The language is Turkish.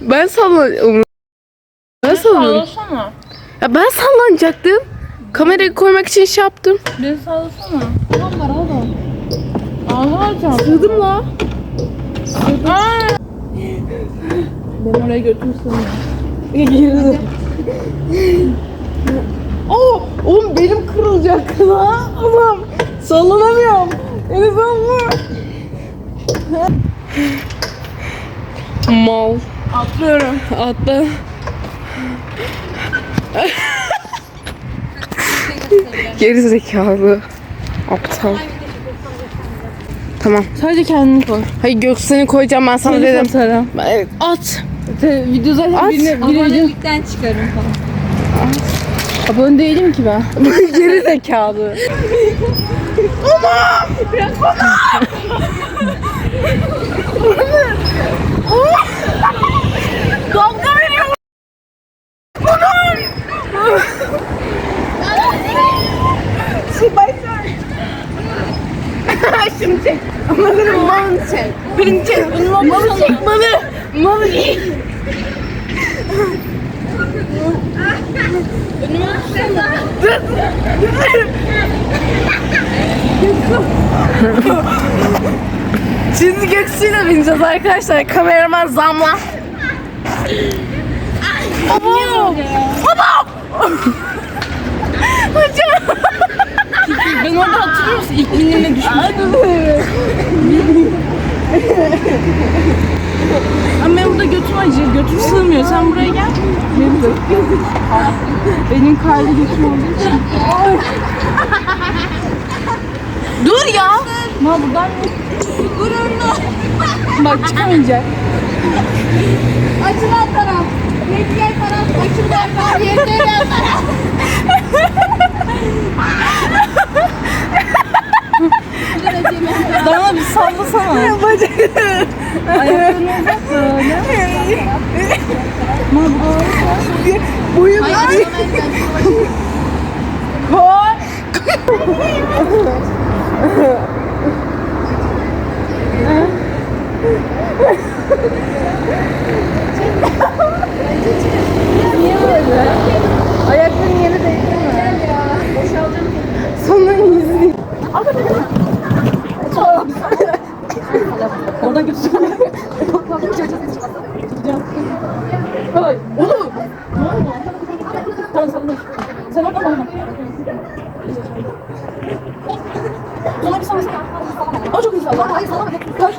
ben sallan... Ben sallan... Sallasana. Ya ben sallanacaktım. Kamerayı koymak için şey yaptım. Beni sallasana. Tamam var oğlum. Ağlayacağım. Sığdım la. Aa! Beni oraya götürsün. Girdi. Oo, oğlum belim kırılacak la. Oğlum sallanamıyorum. Beni salla. Mal. Atlıyorum. Atla. Geri zekalı. Aptal. Tamam. Sadece kendini koy. Hayır Göksel'i koyacağım ben sana dedim. Evet, At. Te, video zaten At. birine, birine çıkarım falan. Abone değilim ki ben. Geri zekalı. Dalga veriyor. Şey başlar. Şimdi çek. Mı? Malını çek. Beni çek. Malı çek. Malı. Malı çek. Şimdi Göksu'yla bineceğiz arkadaşlar. Kameraman zamla. Baba! Baba! Hocam! Ben orada hatırlıyor musun? İlk binliğine düşmüştüm. Acıyor. Götüm sığmıyor. Sen buraya gel. Benim kaydı götüm olduğu için. Dur ya! Ma buradan Gururlu. Bak çıkamayacak. Açılan taraf. Diğer taraf. Açılan taraf. Diğer taraf. Dana bir sallasana. Ayaklarını uzat. Ma buraya. Boyum Hayır. Koy! Niye böyle? Ayakların yeri değil mi? Sonra izleyeyim. Oradan götürsün. Hayır. Oğlum. Tamam sen dur. Sen orada mı? Ona bir sallasana. Aa çok iyi salla. Hayır sallama. Kaç.